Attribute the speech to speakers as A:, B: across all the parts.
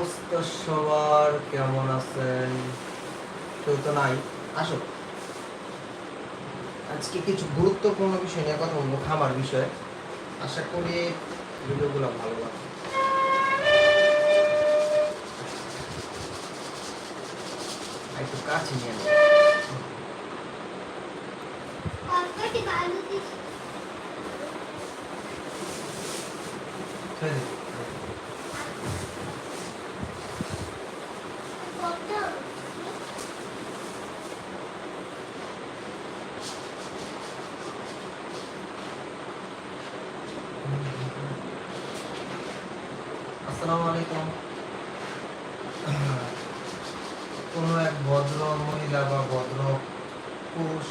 A: অবস্থা সবার কেমন আছেন? কেউ তো নাই। আসো। আজকে কিছু গুরুত্বপূর্ণ বিষয় নিয়ে কথা বলব, খামার বিষয়ে। আশা করি ভিডিওগুলো ভালো লাগবে। একটু কাছে নিয়ে নেব
B: তরকারি ভালো দিস
A: ছেড়ে দে।
B: কত
A: আসসালামু আলাইকুম কোনো এক ভদ্র মহিলা বা ভদ্র পুরুষ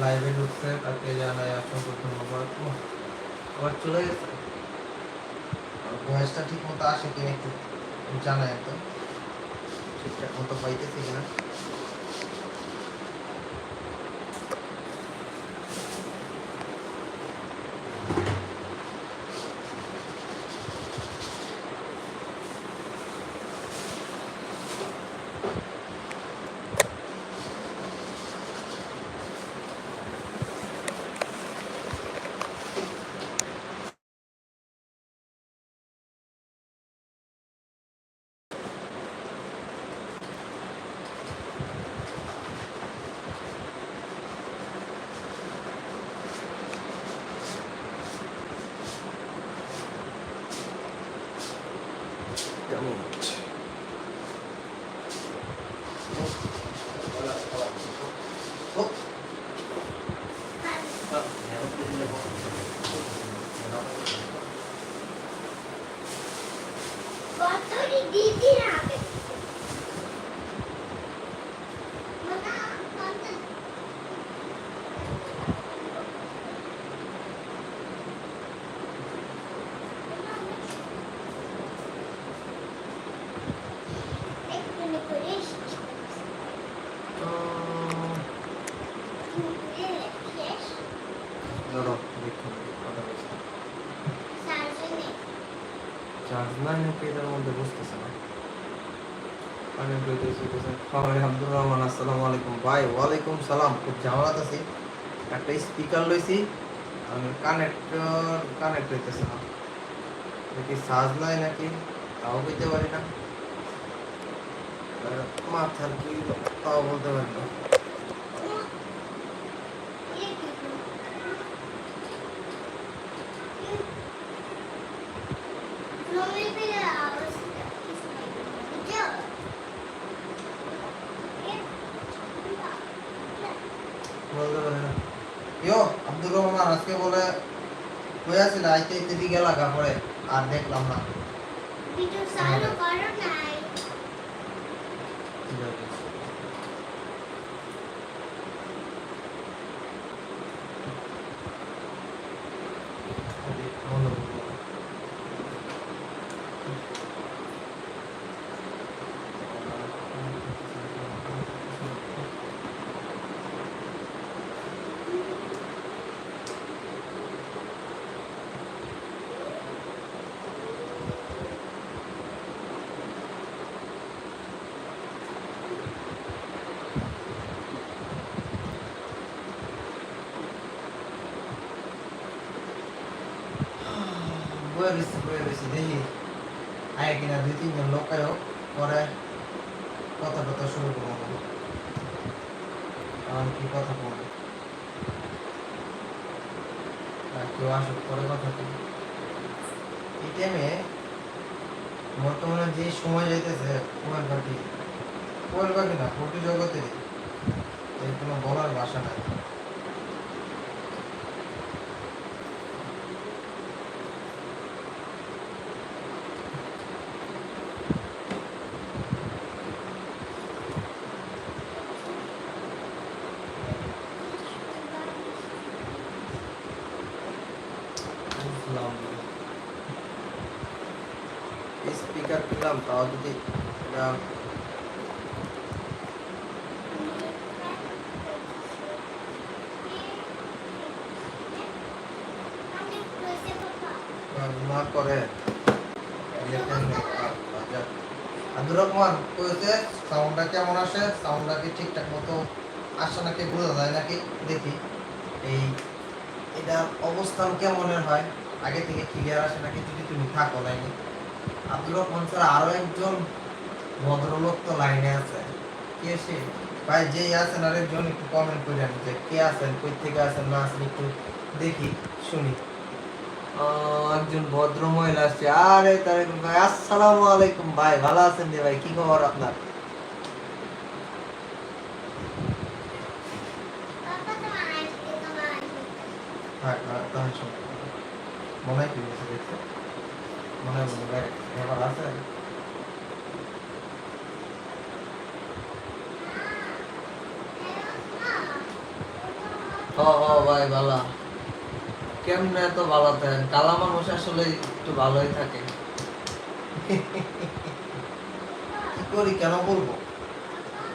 A: লাইভে ঢুকছে, তাকে জানাই অসংখ্য ধন্যবাদ আবার চলে গেছে। ভয়েসটা ঠিক মতো আসে কিনা একটু জানাই তো ঠিকঠাক মতো পাইতেছি কিনা। কেমন ও
B: কতরি দিদি রাখে মানা কত একটু করে এসেছি শেষ
A: ধরো দেখুন
B: সার্জনে
A: চার্জ নাই নাকি এটার মধ্যে বুঝতেছে না আমি বলতেছি রহমান আসসালামু আলাইকুম। ভাই, ওয়ালাইকুম সালাম। খুব ঝামেলাত আছি। একটা স্পিকার লইছি কানেক্টর কানেক্ট হইতেছে না। নাকি সাজ নাই নাকি? তাও বলতে পারি না। মাথার কি তাও বলতে পারি না বলতে পারি না ইয়ো আব্দুর রহমান আজকে বলে হয়ে আছিল দিকে লাগা পড়ে আর দেখলাম না
B: ভিডিও চালু করো নাই
A: বয়ে বয়ে দেখি। আগে কিনা, দুই, তিনজন লোক আয়ো, পরে কথা টথা শুরু করব আমার। কি কথা বলব? কেউ আসুক, পরে কথা কি এই টাইমে বর্তমানে যে সময় যাইতেছে কোয়েল পাখি কোয়েল পাখি না পটু জগতে এর কোনো বলার ভাষা নাই বুঝলাম কিনলাম তাও যদি সাউন্ডটা কেমন আসে? সাউন্ডটা ঠিকঠাক মতো আসে নাকি, বোঝা যায় নাকি? দেখি। এই, এটার অবস্থান কেমনের হয়? আগে থেকে ক্লিয়ার আসে নাকি? যদি তুমি থাকো লাইনে আব্দুর রহমান স্যার আরও একজন ভদ্রলোক তো লাইনে আছে। কে সে? ভাই যেই আছেন আরেকজন একটু কমেন্ট করে আমি যে কে আছেন কই থেকে আছেন না আছেন একটু দেখি শুনি। আহ, একজন ভদ্র মহিলা আসছে। আরে তারেক ভাই আসসালামু আলাইকুম ভাই ভালো আছেন রে ভাই কি খবর আপনার? হ্যাঁ হ্যাঁ তাহলে শোনো। মনে হয় কি দেখছ মনে হয় ব্যাপার আছে ভাই ভালো কেমনে এত ভালো থাকেন কালা মানুষ আসলে একটু ভালোই থাকে কি করি কেন বলব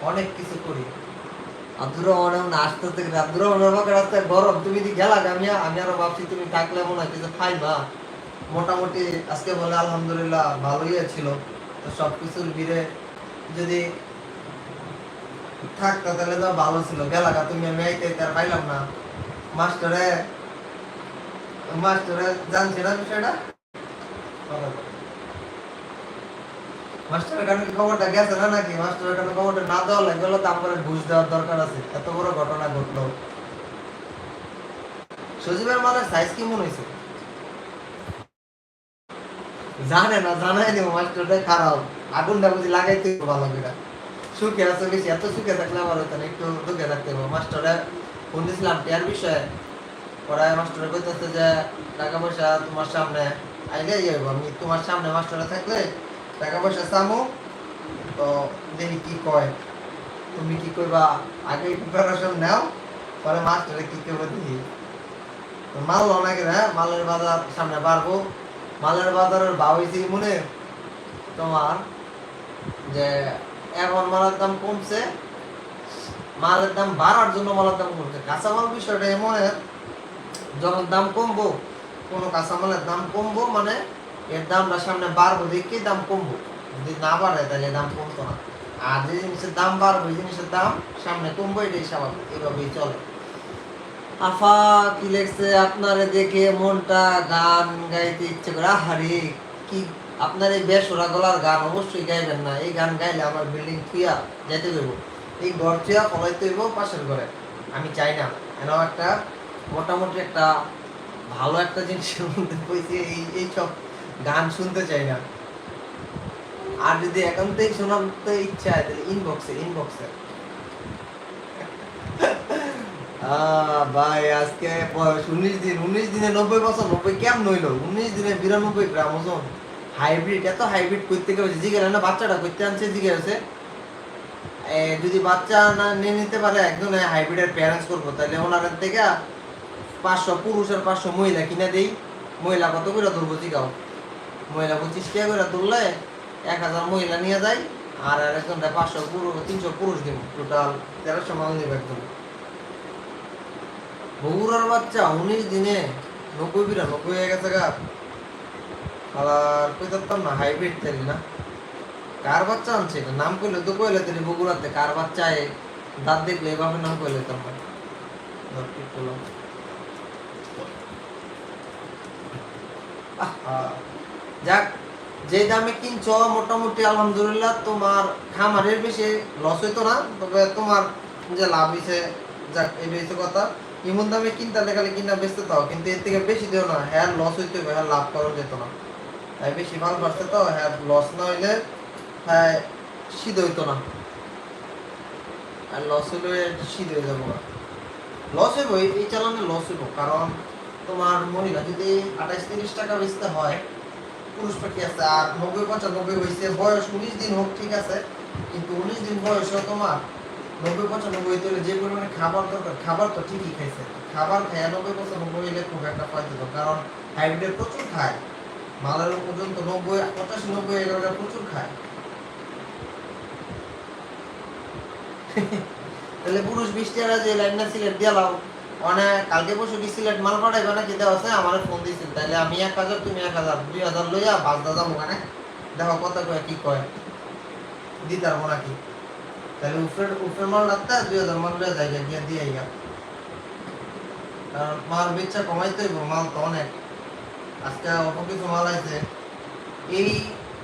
A: অনেক কিছু করি আব্দুর রহমান এখন আসতে থেকে আব্দুর রহমান রাস্তায় গরম তুমি দি গেলা আমি আমি আরও ভাবছি তুমি থাকলে মনে হয় কিছু খাই খাইবা মোটামুটি আজকে বলে আলহামদুলিল্লাহ ভালোই ছিল। তো সব কিছুর ভিড়ে যদি থাকতো তাহলে তো ভালো ছিল। গেলাকা তুমি আইতে আইতে পাইলাম না। মাস্টারে মাস্টারে জানছি না বিষয়টা? মাস্টারের কারণে খবরটা গেছে না নাকি? মাস্টারের কারণে খবরটা না দেওয়া গেলে তো ঘুষ দেওয়ার দরকার আছে। এত বড় ঘটনা ঘটলো। সজীবের মালের সাইজ কি মনে হয়েছে? জানে না, জানাই নি মাস্টারটা খারাপ। আগুনটা বুঝি লাগাইতে ভালো করে। সুখে আছে বেশি, এত সুখে থাকলে আমার হতো না একটু দুঃখে থাকতে হবে। মাস্টারে ফোন দিয়েছিলাম টিয়ার বিষয়ে। পড়ায় মাস্টারে কইতেছে যে, টাকা পয়সা তোমার সামনে আইলে যাইব আমি তোমার সামনে মাস্টারে থাকলে টাকা পয়সা চামো। তো দেখি কি কয়। তুমি কি করবা আগে প্রিপারেশন নাও, পরে মাস্টারে কি করবে দেখি। মাল অনেক হ্যাঁ? মালের বাজার সামনে বাড়বো। মালের বাজারের ভাব হয়েছে কি মনে? তোমার যে এখন মালের দাম কমছে, মালের দাম বাড়ার জন্য মালের দাম কমছে। কাঁচামাল বিষয়টা এমন যখন দাম কমবো, কোনো কাঁচামালের দাম কমবো মানে এর দামটা সামনে বাড়বো দেখে দাম কমবো? যদি না বাড়ে তাহলে দাম কমতো না। আর যে জিনিসের দাম বাড়বো ওই জিনিসের দাম সামনে কমবো, এটাই স্বাভাবিক। এভাবেই চলে। আফা কি লেখছে আপনারে দেখে মনটা? গান গাইতে ইচ্ছে করে। আহারে, কি আপনার এই বেসরা গলার গান অবশ্যই গাইবেন না। এই গান গাইলে আমার বিল্ডিং থুইয়া যেতে দেবো এই ঘর থুইয়া ফলাইতে হইব পাশের ঘরে। আমি চাই না। এন একটা মোটামুটি একটা ভালো একটা জিনিসের মধ্যে পড়েছি। এই এই সব গান শুনতে চাই না। আর যদি একান্তই শোনাতে ইচ্ছা হয়, তাহলে ইনবক্সে ইনবক্সে ভাই, আজকে বয়স উনিশ দিন, উনিশ দিনে নব্বই বছর, নব্বই কেমন উনিশ বিরানব্বই গ্রাম হাইব্রিড, এত হাইব্রিড করতে গেছে না বাচ্চাটা করতে আনছে যদি বাচ্চা না নিয়ে নিতে পারে, একদম হাইব্রিডের প্যারেন্টস করব তাহলে ওনার থেকে পাঁচশো পুরুষ আর পাঁচশো মহিলা কিনে দেই। মহিলা কত করে ধরবো জিগাও? মহিলা পঁচিশ টাকা করে তুললে এক হাজার মহিলা নিয়ে যায় আর আরেকজনটা পাঁচশো পুরুষ তিনশো পুরুষ দিব। টোটাল তেরোশো মাল নিবে একদম। বগুড়ার বাচ্চা, উনিশ দিনে। নব্বই বিরানব্বই হয়ে গেছে গা। আর কই না, হাইব্রিড তেলি না। কার বাচ্চা আনছে? এটা নাম কইলে তো কইলে তেলি বগুড়াতে, কার বাচ্চা এ? দাঁত দেখলে এভাবে নাম কইলে তো। যাক যে দামে কিনছো, মোটামুটি আলহামদুলিল্লাহ তোমার খামারের বেশি লস হইতো না। তবে তোমার যে লাভ হয়েছে যাক এই হয়েছে কথা। এমন দামে কিনতে খালি কিনা বেচতে তাও কিন্তু এর থেকে বেশি দিও না হ্যাঁ লস হইতে হবে হ্যাঁ লাভ করা যেত না। তাই বেশি মাল পাচ্ছে তো হ্যাঁ লস না হইলে হ্যাঁ শীত হইতো না। আর লস হইলে শীত হয়ে যাব। না লস হইব, এই চালানে লস হইব, কারণ তোমার মহিলা যদি আঠাইশ তিরিশ টাকা বেচতে হয়, পুরুষ পাখি আছে, আর নব্বই পঁচানব্বই হয়েছে বয়স উনিশ দিন হোক, ঠিক আছে, কিন্তু উনিশ দিন বয়সে তোমার নব্বই পঁচানব্বই যে পরিমাণে খাবার দরকার, খাবার তো ঠিকই খাইছে। খাবার খায় নব্বই পঁচানব্বই খুব একটা কারণ হাইব্রিডের প্রচুর খায়। পর্যন্ত নব্বই, পঁচাশি, নব্বই, এগারোটা প্রচুর খায়। তাহলে পুরুষ বিশ টাকা যে সিলেট দিলাম অনেক কালকে পরশু কি সিলেট মাল পাঠাইবে নাকি? দেওয়া আছে, আমার ফোন দিয়েছিল। তাহলে আমি এক হাজার, তুমি এক হাজার, দুই হাজার লইয়া পাঁচ হাজার ওখানে দেখো কথা কয়, কি কয়। দিতে পারব নাকি? তাহলে মাল দুই হাজার মাল গিয়ে দিয়ে আইগা। কারণ মাল বেচা কমাইতে হইব, মাল তো অনেক। আজকে অল্প কিছু মাল আছে এই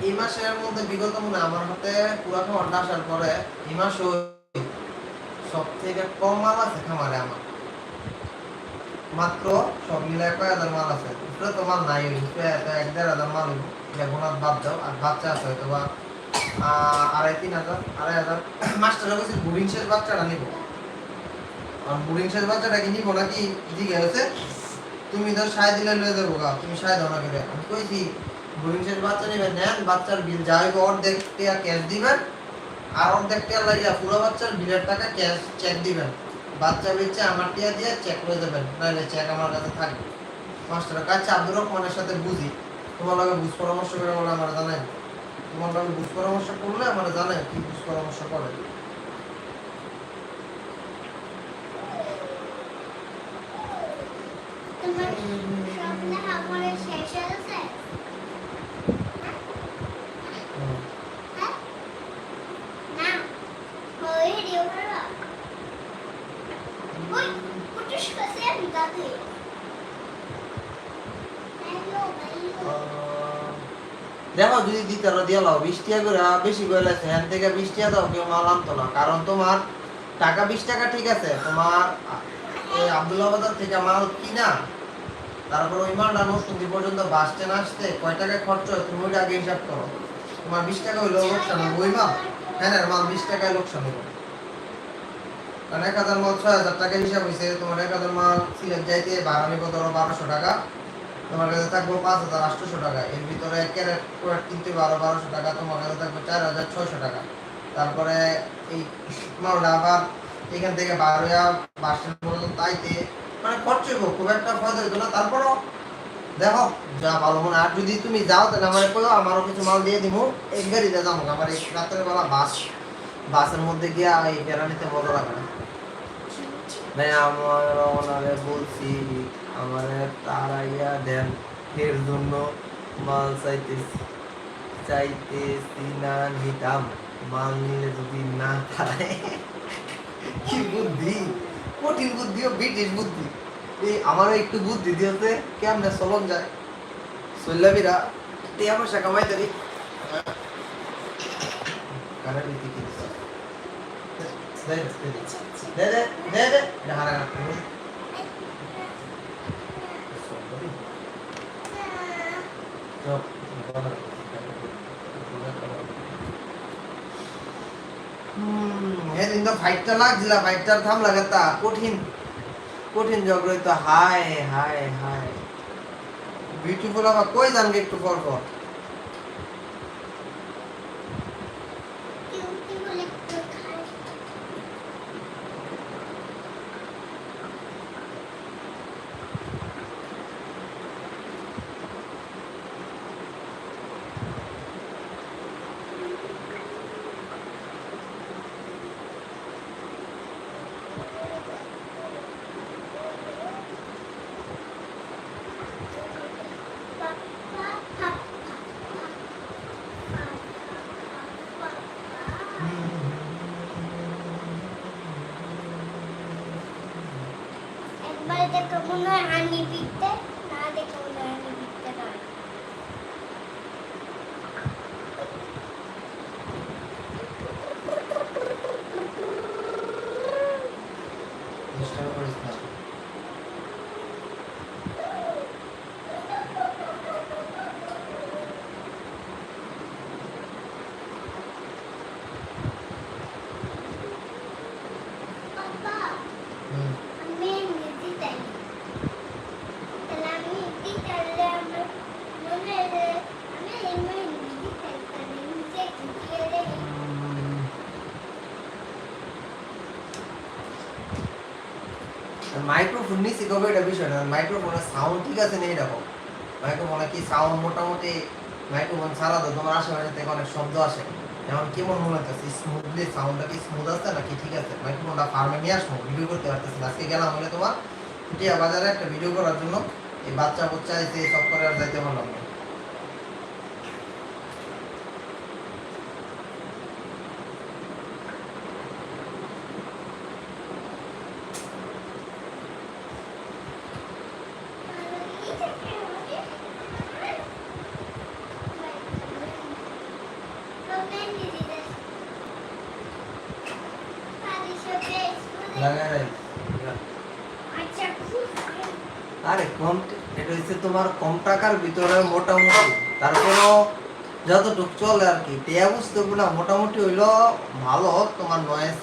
A: এই মাসের মধ্যে বিগত মনে আমার হাতে পুরা আসার পরে এই মাসে সব থেকে কম মাল আছে খামারে আমার। মাত্র সব মিলে কয় হাজার মাল আছে। উপরে তো মাল নাই এক দেড় হাজার মাল এটা বাদ দাও, আর বাচ্চা আছে হয়তো বা আড়াই, তিন হাজার, আড়াই হাজার। মাস্টার বলছে বুড়িং শেষ বাচ্চাটা নিব। আর বুড়িং শেষ বাচ্চাটা কি নিব নাকি? দিকে হয়েছে তুমি ধর সায় দিলে লয়ে যাব গা, তুমি সায় দাও না করে আমি কইছি বুড়িং শেষ বাচ্চা নিবেন নেন, বাচ্চার বিল যা হইব, অর্ধেক টাকা ক্যাশ দিবেন, আর অর্ধেক টাকা লাগিয়া পুরো বাচ্চার বিলের টাকা ক্যাশ চেক দিবেন। বাচ্চা বেচে আমার টিয়া দিয়ে চেক করে দেবেন, নাহলে চেক আমার কাছে থাকবে। মাস্টার কাছে আব্দুর রহমানের সাথে বুঝি, তোমার লগে বুঝ পরামর্শ করে আমার জানাই তোমার লগে বুঝ পরামর্শ করলে আমার জানাই কি বুঝ পরামর্শ করে
B: তোমার সব লেখাপড়া শেষ হয়েছে
A: হুম।
B: হ্যাঁ না ওই রেডিও করো ওই পুটুস কাছে আমি দাদু হ্যালো হ্যালো
A: আহ, দেখো যদি দিতে পারো টাকা করে বেশি করে হ্যান থেকে বিশ দাও, কেউ মাল আনতো না। কারণ তোমার টাকা, বিশ টাকা ঠিক আছে, তোমার এই আবদুল্লাহ থেকে মাল কিনা, তারপর ওই মালটা নসুন্দি পর্যন্ত বাস স্ট্যান্ড আসতে কয় টাকা খরচ হয়, তুমি ওইটা আগে হিসাব করো। তোমার বিশ টাকা হইল লোকসান হবে ওই মাল হ্যাঁ না মাল বিশ টাকায় লোকসান হবে কারণ এক হাজার মাল ছয় হাজার টাকা হিসাব হয়েছে তোমার এক হাজার মাল সিলেট যাইতে ভাড়া নিব বারোশো টাকা। তোমার কাছে থাকব পাঁচ হাজার আটশোশো টাকা। এর ভিতরে ক্যারেট প্রোডাক্ট কিনতে বারো বারোশো টাকা, তোমার কাছে থাকবে চার হাজার ছয়শো টাকা। তারপরে এই মালটা আবার এখান থেকে বারোয়া বাস স্ট্যান্ড পর্যন্ত আইতে মানে খরচ হইব খুব একটা খরচ হইতো না। তারপরও দেখো, যা ভালো মনে। আর যদি তুমি যাও, তাহলে আমার কইও, আমারও কিছু মাল দিয়ে দিব এক গাড়িতে যাব আমার এই রাতের বেলা বাস, বাসের মধ্যে গিয়া এই বেড়ানিতে মজা লাগে না আমার বলছি আমারে তারাইয়া দেন। এর জন্য মাল চাইতেছি চাইতেছি না নিতাম। মাল নিলে যদি না তারায় কি বুদ্ধি? কঠিন বুদ্ধি ও ব্রিটিশ বুদ্ধি। এই আমারও একটু বুদ্ধি দিয়েছে কেমনে চলন যায়? সল্লাবিরা টিয়া পয়সা কামাই তরি কারা রীতি কি? দে, দে, দে, দে, দে, দে, দে, এটা হারা হারা করব। চপ, বাবা। হুম, এদিন তো ফাইটটা লাগছিল ফাইটটার থাম লাগাতা কঠিন কঠিন জগড়ই তো হায় হায় হায়। বিউটিফুল আবার কই জানবে একটু পর পর
B: কিউটি বলে একটু খাই একবার দেখো মনে হয় হানি পিকতে না দেখো মনে হয় হানি পিকতে নয়
A: ডিস্টার্ব করিস না
B: বাবা
A: হুম
B: আমি ইংরেজি চাই তাহলে আমি ইংরেজি চাইলে আমার মনে হয় আমি এমনি ইংরেজি চাই তাহলে নিচে কি রে
A: মাইক্রোফোন নিছি কবে এটা বিষয় না মাইক্রোফোনের সাউন্ড ঠিক আছে নেই এরকম। মাইক্রোফোনে কি সাউন্ড মোটামুটি মাইক্রোফোন ছাড়া তো তোমার আশেপাশে থেকে অনেক শব্দ আসে। যেমন কেমন মনে হচ্ছে স্মুথলি সাউন্ডটা কি স্মুথ আছে নাকি ঠিক আছে? মাইক্রোফোনটা ফার্মে নিয়ে আসব ভিডিও করতে পারতেছি না। আজকে গেলাম হলে তোমার টিয়া বাজারে একটা ভিডিও করার জন্য। এই বাচ্চা বাচ্চা এসে সব করে আর যাইতে পারলাম না আরে কম এটা হচ্ছে তোমার কম টাকার ভিতরে মোটামুটি। তারপরেও যতটুকু চলে আর কি। টিয়া বুঝতেগুলো মোটামুটি হইল ভালো। তোমার নয়েস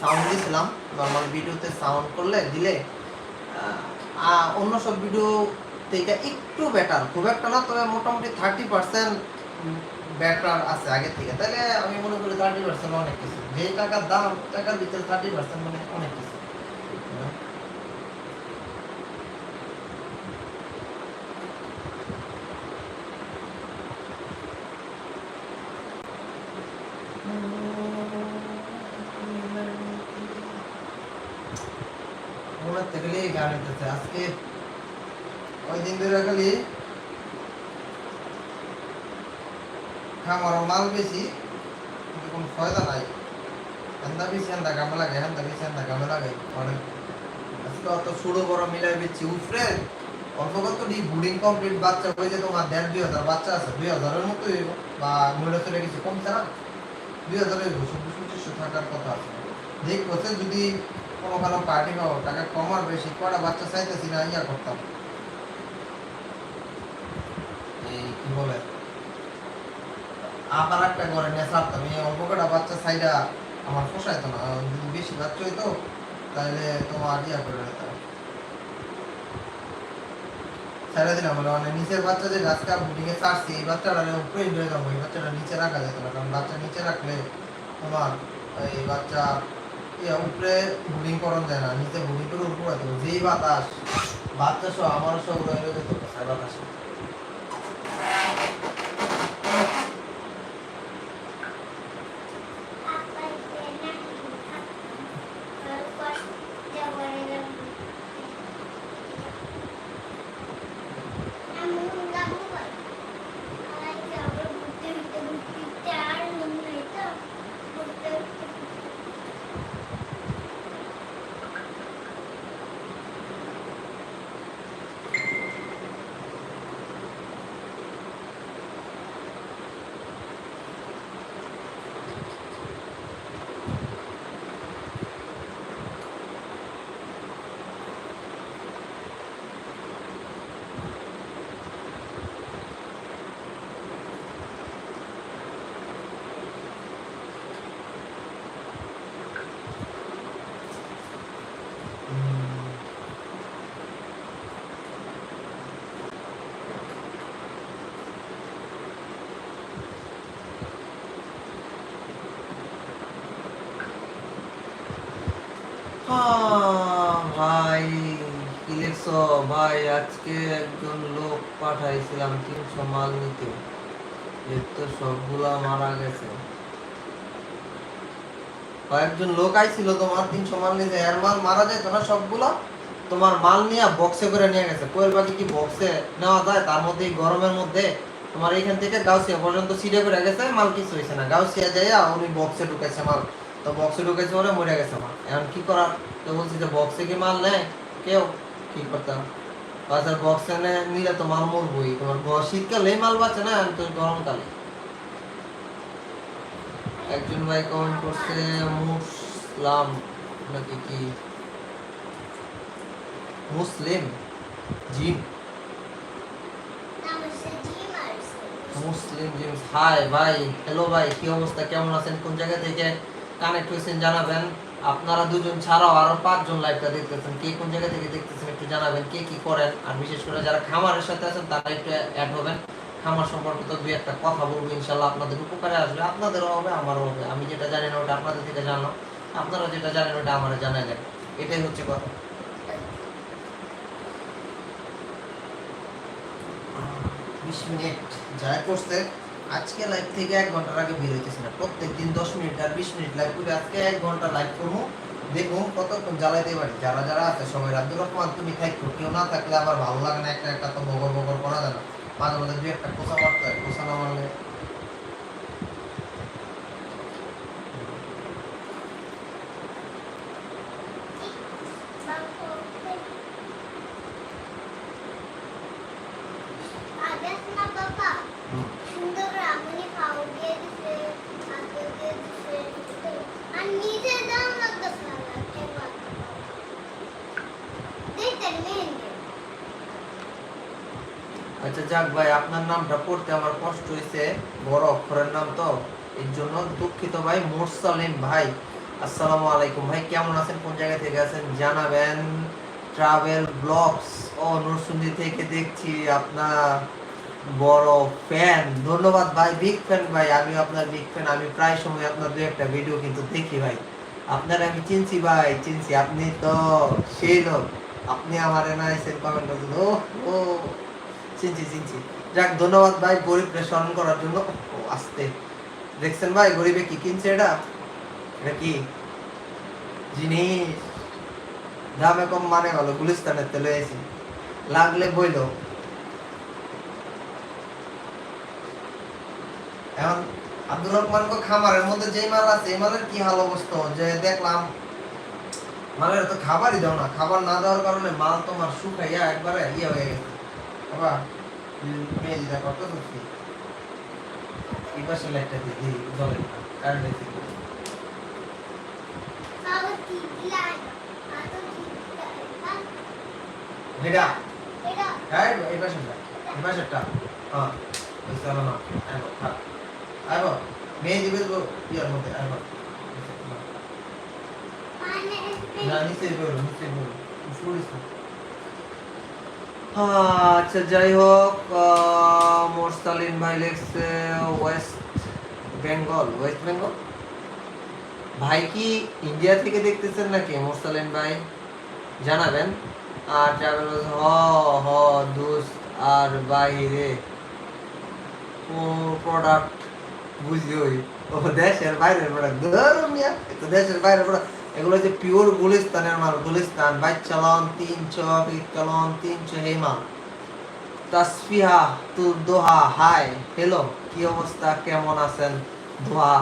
A: সাউন্ড দিয়েছিলাম নর্মাল ভিডিওতে সাউন্ড করলে, দিলে অন্য সব ভিডিও থেকে একটু বেটার খুব একটা না, তবে মোটামুটি থার্টি পার্সেন্ট বেটার আছে আগে থেকে। তাহলে আমি মনে করি থার্টি পার্সেন্ট অনেক কিছু। যে টাকার দাম, টাকার ভিতরে থার্টি পার্সেন্ট মানে অনেক কিছু মনে থেকে গান হইতেছে আজকে ওই দিন ধরে খালি খামার মাল বেশি, কিন্তু কোনো ফায়দা নাই। হেন্দা বেশি, হেন্দা কামে লাগে, হেন্দা বেশি, হেন্দা কামে লাগে। অনেক আজকে অত ছোট বড় মিলাই বেচছি, উফরে! অল্প কত ডি বুডিং কমপ্লিট, বাচ্চা হয়ে যে তোমার দেড় দুই হাজার বাচ্চা আছে, দুই হাজারের মতো বা মহিলা চলে গেছে কমছে না। দুই হাজার হইব, চব্বিশ থাকার কথা আছে। দেখবছে যদি কোনো ভালো পার্টি পাবো টাকা কম আর বেশি কটা বাচ্চা চাইতেছি না, ইয়া করতাম। এই কি বলে? আবার একটা ঘরে নিয়ে ছাড়তাম এই অল্প কটা বাচ্চা আমার পোষাইতো না যদি বেশি বাচ্চা হইতো, তাহলে তোমার ইয়া করে দিতাম ছেড়ে দিলাম মানে নিচের বাচ্চা যে গাছটা বুটিকে ছাড়ছি এই বাচ্চাটা উপরে হয়ে যাব, এই বাচ্চাটা নিচে রাখা যেত না, কারণ বাচ্চা নিচে রাখলে তোমার, এই বাচ্চা উপরে বুডিং করন যায় না নিচে বুডিং করে উপরে রাখতে হবে। যেই বাতাস বাচ্চা সহ আমারও সব রয়ে যেত সাই বাতাসে ভাই, আজকে একজন লোক পাঠাইছিলাম তিনশো মাল নিতে। এর তো সবগুলা মারা গেছে। কয়েকজন লোক আইছিল, তোমার তিনশো মাল নিতে এর মাল মারা যেত না সবগুলা তোমার মাল নিয়ে বক্সে করে নিয়ে গেছে। কোয়েল পাখি কি বক্সে নেওয়া যায়? তার মধ্যে গরমের মধ্যে তোমার এখান থেকে গাউসিয়া পর্যন্ত সিটে করে গেছে, মাল কিছু হয়েছে না। গাউসিয়া যাইয়া উনি বক্সে ঢুকেছে মাল। তো বক্সে ঢুকেছে মানে মরে গেছে মাল। এখন কি করার? তো বলছি যে বক্সে কি মাল নেয় কেউ কি করতাম? বক্সে নিলে তো মাল মরবই। তোমার শীতকালে মাল বাঁচে না গরমকালে একজন ভাই কমেন্ট করছে, মুসলাম নাকি কি? মুসলিম? জিম মুসলিম জিম হাই ভাই হ্যালো ভাই, কি অবস্থা? কেমন আছেন? কোন জায়গা থেকে কানেক্ট হয়েছেন জানাবেন? আপনারা দুজন ছাড়াও আরও পাঁচজন লাইভটা দেখতেছেন। কে কোন জায়গা থেকে দেখতেছেন? একটু জানাবেন কে কি করেন, আর বিশেষ করে যারা খামারের সাথে আছেন, তারা একটু অ্যাড হবেন। খামার সম্পর্কিত দুই একটা কথা বলব ইনশাল্লাহ আপনাদের উপকারে আসবে, আপনাদেরও হবে, আমারও হবে। আমি যেটা জানি না, ওটা আপনাদের থেকে জানো আপনারা যেটা জানেন, ওটা আমার জানাই দেন এটাই হচ্ছে কথা। বিশ মিনিট যাই করছে, আজকে লাইভ থেকে এক ঘণ্টার আগে বের হইতেছে না। প্রত্যেক দিন দশ মিনিট আর বিশ মিনিট লাইভ করে আজকে এক ঘণ্টা লাইভ করব। দেখুন, কতক্ষণ জ্বালাইতে পারি? যারা যারা আছে, সবাই রাজ্য রকমান তুমি থাকো। কেউ না থাকলে আমার ভালো লাগে না, একটা একটা তো বগর বগর করা যায় না। মাঝে মাঝে দুই একটা কোষা মারতে হয় কোষা না মারলে হুম।
B: সুন্দর রামনি খাও দিয়ে দিছে আগে দিয়ে দিছে আর নিজে দাম লাগতেছে না দেখতে মেয়ে
A: আচ্ছা যাক ভাই, আপনার নামটা পড়তে আমার কষ্ট হয়েছে বড় অক্ষরের নাম তো। এর জন্য দুঃখিত ভাই মোরসালিম ভাই। আসসালামু আলাইকুম ভাই, কেমন আছেন? কোন জায়গা থেকে আছেন? জানাবেন ট্রাভেল ব্লগস। ও, নরসুন্দি থেকে দেখছি আপনার বড় ফ্যান। ধন্যবাদ ভাই, বিগ ফ্যান ভাই। আমি আপনার বিগ ফ্যান। আমি প্রায় সময় আপনার দু একটা ভিডিও কিন্তু দেখি ভাই। আপনার আমি চিনছি ভাই, চিনছি। আপনি তো সেই লোক। আপনি আমার এনআইসের কমেন্ট ও ও। চিনছি চিনছি যাক, ধন্যবাদ ভাই গরিবকে স্মরণ করার জন্য। আসতে। দেখছেন ভাই, গরিবে কি কিনছে এটা? এটা কি? জিনিস। দামে কম মানে হলো গুলিস্তানের তেলে এসি। লাগলে বইলো। এখন আব্দুর রহমান খামারের মধ্যে যেই মাল আছে, এই মালের কি হাল অবস্থা? যে দেখলাম, মালের তো খাবারই দাও না। খাবার না দেওয়ার কারণে মাল তোমার শুকাইয়া একবারে ইয়ে হয়ে গেছে। বাবা মেয়েটা কত দুঃখী এই পাশে লাইটটা দিয়ে দিই জলে কারেন্ট
B: টিপলাই
A: এটা? হ্যাঁ এই পাশেটা এই পাশেটা হ্যাঁ চলো না আইবো থাক। আইবো মেয়ে দিবে তো ইয়ার মধ্যে আইবো
B: মানে
A: না নিচে বলো নিচে বলো ফুলিস আচ্ছা যাই হোক মোরসালিন ভাই লিখছে ওয়েস্ট বেঙ্গল ওয়েস্ট বেঙ্গল? ভাই কি ইন্ডিয়া থেকে দেখতেছেন নাকি মোরসালিন ভাই? জানাবেন। আর ট্রাভেল হ হ, দোস্ত, আর বাইরে। ও প্রোডাক্ট বুঝি ওই। ও দেশের বাইরের প্রোডাক্ট দেশের বাইরের প্রোডাক্ট এগুলো যে পিওর গুলিস্তানের মাল, গুলিস্তান। বাইক চালন তিনশো চালন তিনশো এই তাসফিহা তুর দোহা হাই হ্যালো, কি অবস্থা, কেমন আছেন? দোহা,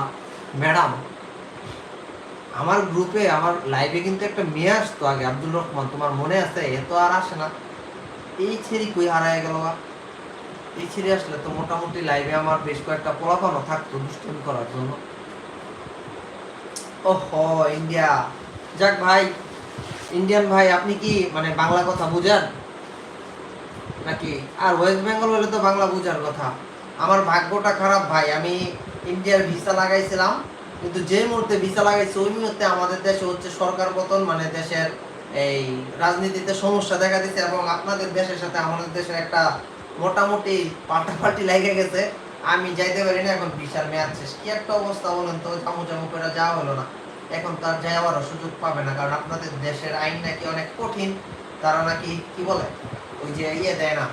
A: ম্যাডাম, আমার গ্রুপে আমার লাইভে কিন্তু একটা মেয়ে আসতো আগে আব্দুল রহমান, তোমার মনে আছে? এ তো আর আসে না। এই ছেড়ি কই হারায় গেল এই ছেড়ে আসলে তো মোটামুটি লাইভে আমার বেশ কয়েকটা পোলাপানও থাকতো দুষ্টুমি করার জন্য। ইন্ডিয়া। যাক ভাই, ইন্ডিয়ান ভাই, আপনি কি মানে বাংলা কথা নাকি? আর ওয়েস্ট বেঙ্গল হলে তো বাংলা বুঝার কথা। আমার ভাগ্যটা খারাপ ভাই, আমি ইন্ডিয়ার ভিসা লাগাইছিলাম, কিন্তু যে মুহূর্তে ভিসা লাগাইছে, ওই মুহূর্তে আমাদের দেশে হচ্ছে সরকার পতন মানে দেশের এই রাজনীতিতে সমস্যা দেখা দিচ্ছে এবং আপনাদের দেশের সাথে আমাদের দেশের একটা মোটামুটি পাল্টাপাল্টি লেগে গেছে। আমি যাইতে পারি না, এখন ভিসার মেয়াদ শেষ। কি একটা অবস্থা বলেন তো জামু জামু করে যাওয়া হলো না। এখন তার যাওয়ারও সুযোগ পাবে না, কারণ আপনাদের দেশের আইন নাকি অনেক কঠিন। তারা নাকি, কি বলে, ওই যে ইয়ে দেয় না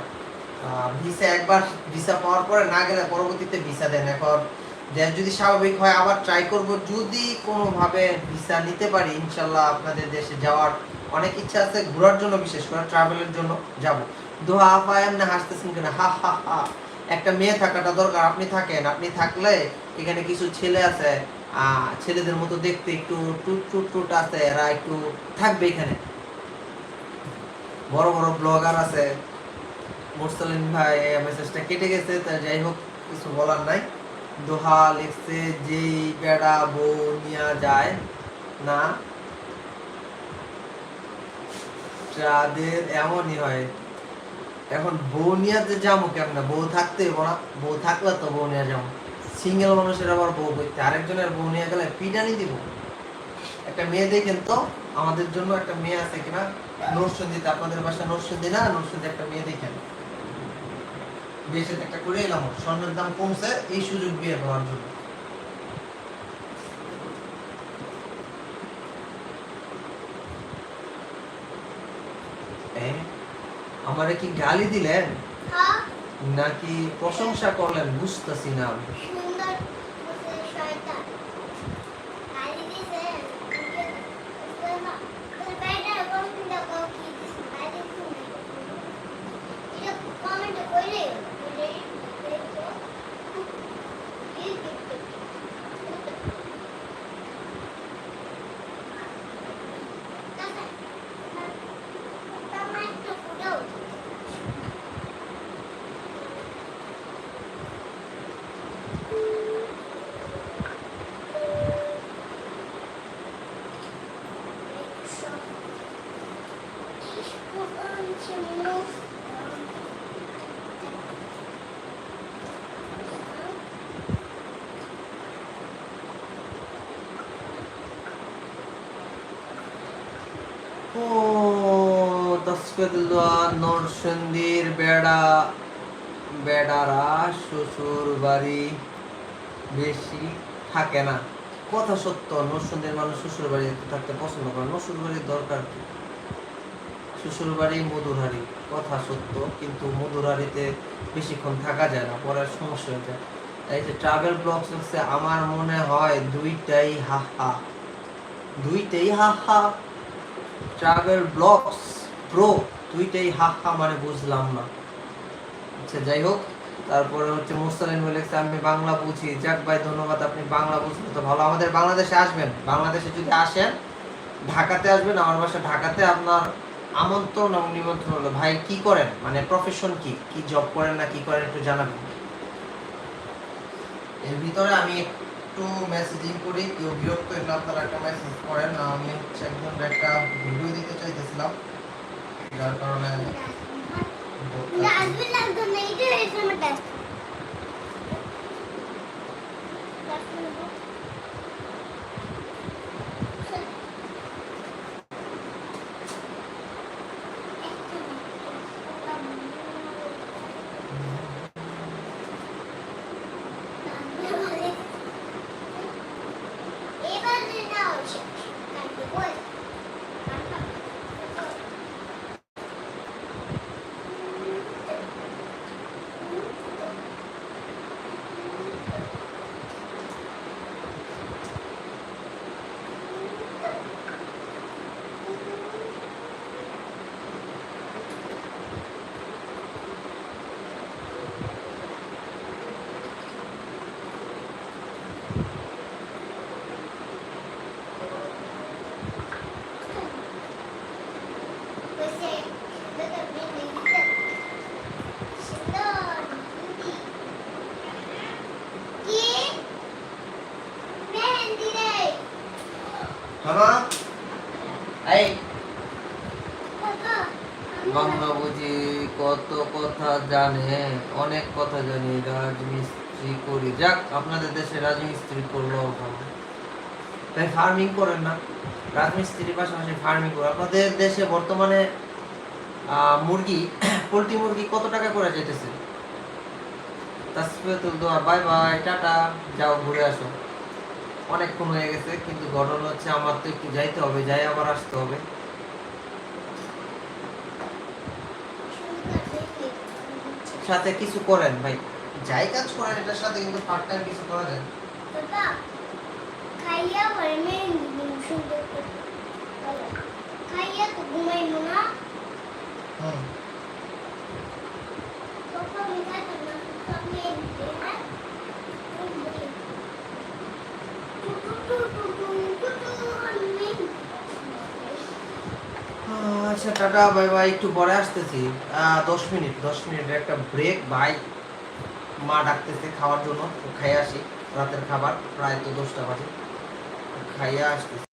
A: ভিসা একবার ভিসা পাওয়ার পরে না গেলে পরবর্তীতে ভিসা দেন এখন দেশ যদি স্বাভাবিক হয়, আবার ট্রাই করব। যদি কোনোভাবে ভিসা নিতে পারি, ইনশাল্লাহ আপনাদের দেশে যাওয়ার অনেক ইচ্ছা আছে, ঘোরার জন্য বিশেষ করে ট্রাভেলের জন্য যাব। দোহা আপা এমনি হাসতেছেন কেন? হা হা হা। একটা মেয়ে থাকাটা দরকার। আপনি থাকেন, আপনি থাকলে এখানে কিছু ছেলে আছে ছেলেদের মতো দেখতে একটু টুট টুট টুট আছে, এরা একটু থাকবে এখানে। বড় বড় ব্লগার আছে। মুরসালিন ভাই মেসেজটা কেটে গেছে, তা যাই হোক, কিছু বলার নাই। দোহা লিখছে, যেই বেড়া বউ নিয়া যায়, না। তাদের এমনই হয়। এখন বউ নিয়ে যে যাব কেমন? বউ থাকতে না। বউ থাকলে তো বউ নিয়ে যাব। সিঙ্গেল মানুষের আবার বউ করতে। আরেকজনের বউ নিয়ে গেলে পিটানি দিব। একটা মেয়ে দেখেন তো আমাদের জন্য একটা মেয়ে আছে কিনা? নরসিংদীতে আপনাদের বাসা নরসিংদী না? নরসিংদী একটা মেয়ে দেখেন। বিয়ে একটা করে এলাম। স্বর্ণের দাম কমছে এই সুযোগ বিয়ে করার জন্য। এ, আমারে কি গালি দিলেন?
B: হ্যাঁ।
A: নাকি প্রশংসা করলেন বুঝতেছি না আমি
B: সুন্দর বসে শয়তান গালি দিছে তোর বাইরে কমেন্ট দাও কি দিস বাইরে শুনে এটা কমেন্ট কইলে টমেটো ফুটাও Ich bin
A: নরসিংদীর বেড়া, বেড়ারা শ্বশুর বাড়ি বেশি থাকে না। কথা সত্য মানুষ শ্বশুর বাড়িতে থাকতে পছন্দ করে। শ্বশুর বাড়ির দরকার কি? শ্বশুর বাড়ি মধুরহারি কথা সত্য, কিন্তু মধুরহারিতে বেশিক্ষণ থাকা যায় না, পরে সমস্যা হয়ে যায়। এই যে ট্রাভেল ব্লগস হচ্ছে, আমার মনে হয় দুইটাই হা হা দুইটাই হা হা ট্রাভেল ব্লগস প্রো দুইটাই হা হা মানে বুঝলাম না। আচ্ছা যাই হোক, তারপরে হচ্ছে মুস্তালিন বলেছে, আমি বাংলা বুঝি। যাক ভাই, ধন্যবাদ, আপনি বাংলা বুঝলে তো ভালো। আমাদের বাংলাদেশে আসবেন। বাংলাদেশে যদি আসেন, ঢাকাতে আসবেন, আমার বাসা ঢাকাতে আপনার আমন্ত্রণ এবং নিমন্ত্রণ হলো। ভাই, কি করেন? মানে প্রফেশন কি? কি জব করেন না কি করেন, একটু জানাবেন। এর ভিতরে আমি একটু মেসেজিং করি। কেউ বিরক্ত হলে আপনারা একটা মেসেজ করেন। আমি হচ্ছে একজন একটা ভিডিও দিতে চাইতেছিলাম। যার কারণে
B: ডাস্টবিন লাগতো না এটা হয়েছে আমার ডাস্টবিন এবার নাও কাটবে বল Você, eu também medita. Senhor, কি মেহেন্দি রে
A: হ্যাঁ এই
B: বাবা
A: বাংলা বুঝি কত কথা জানে, অনেক কথা জানি, রাজমিস্ত্রি করি। যাক, আপনাদের দেশে রাজমিস্ত্রি করল তাই ফার্মিং করেন না। রাজমিস্ত্রির পাশাপাশি ফার্মিং করে আপনাদের দেশে বর্তমানে মুরগি, পোলট্রি মুরগি কত টাকা করে যেতেছে? তাসফিয়াতুল দোয়া, বাই বাই, টাটা। যাও, ঘুরে আসো। অনেকক্ষণ হয়ে গেছে, কিন্তু ঘটনা হচ্ছে আমার তো একটু যাইতে হবে, যাই আবার আসতে হবে। সাথে কিছু করেন ভাই। যাই কাজ করেন এটার সাথে কিন্তু পার্ট টাইম কিছু করা যায়।
B: খাইয়া সুন্দর খাইয়া তো ঘুমাইবো না।
A: হুম। আচ্ছা টাটা, বাই বাই, একটু পরে আসতেছি। দশ মিনিট, দশ মিনিটের একটা ব্রেক ভাই মা ডাকতেছে খাওয়ার জন্য খাইয়ে আসি, রাতের খাবার, প্রায় তো দশটা বাজে। খাইয়ে আসতেছি।